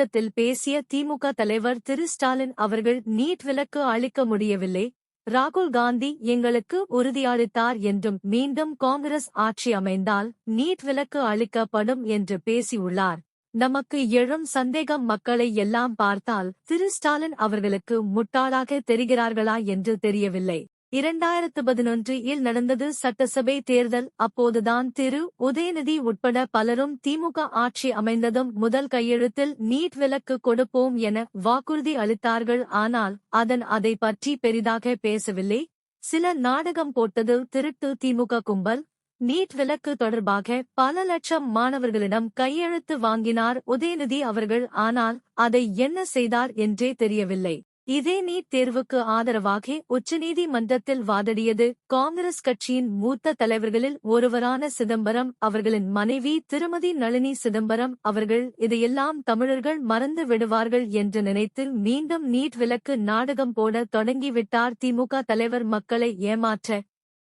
கூட்டத்தில் பேசிய திமுக தலைவர் திரு. ஸ்டாலின் அவர்கள் நீட் விலக்கு அளிக்க முடியவில்லை. ராகுல் காந்தி எங்களுக்கு உறுதியளித்தார் என்றும் மீண்டும் காங்கிரஸ் ஆட்சி அமைந்தால் நீட் விலக்கு அளிக்கப்படும் என்று பேசியுள்ளார். நமக்கு எழும் சந்தேகம் மக்களை எல்லாம் பார்த்தால் திரு. ஸ்டாலின் அவர்களுக்கு முட்டாளாக தெரிகிறார்களா என்று தெரியவில்லை. இரண்டாயிரத்து பதினொன்று இல் நடந்தது சட்டசபை தேர்தல். அப்போதுதான் திரு. உதயநிதி உட்பட பலரும் திமுக ஆட்சி அமைந்ததும் முதல் கையெழுத்தில் நீட் விலக்கு கொடுப்போம் என வாக்குறுதி அளித்தார்கள். ஆனால் அதன் அதை பற்றி பெரிதாக பேசவில்லை. சில நாடகம் போட்டது திருட்டு திமுக கும்பல். நீட் விலக்கு தொடர்பாக பல லட்சம் மாணவர்களிடம் கையெழுத்து வாங்கினார் உதயநிதி அவர்கள். ஆனால் அதை என்ன செய்தார் என்றே தெரியவில்லை. இதே நீட் தேர்வுக்கு ஆதரவாக உச்சநீதிமன்றத்தில் வாதடியது காங்கிரஸ் கட்சியின் மூத்த தலைவர்களில் ஒருவரான சிதம்பரம் அவர்களின் மனைவி திருமதி நளினி சிதம்பரம் அவர்கள் இதையெல்லாம் தமிழர்கள் மறந்து விடுவார்கள் என்று நினைத்து மீண்டும் நீட் விலக்கு நாடகம் போட தொடங்கிவிட்டார் திமுக தலைவர் மக்களை ஏமாற்ற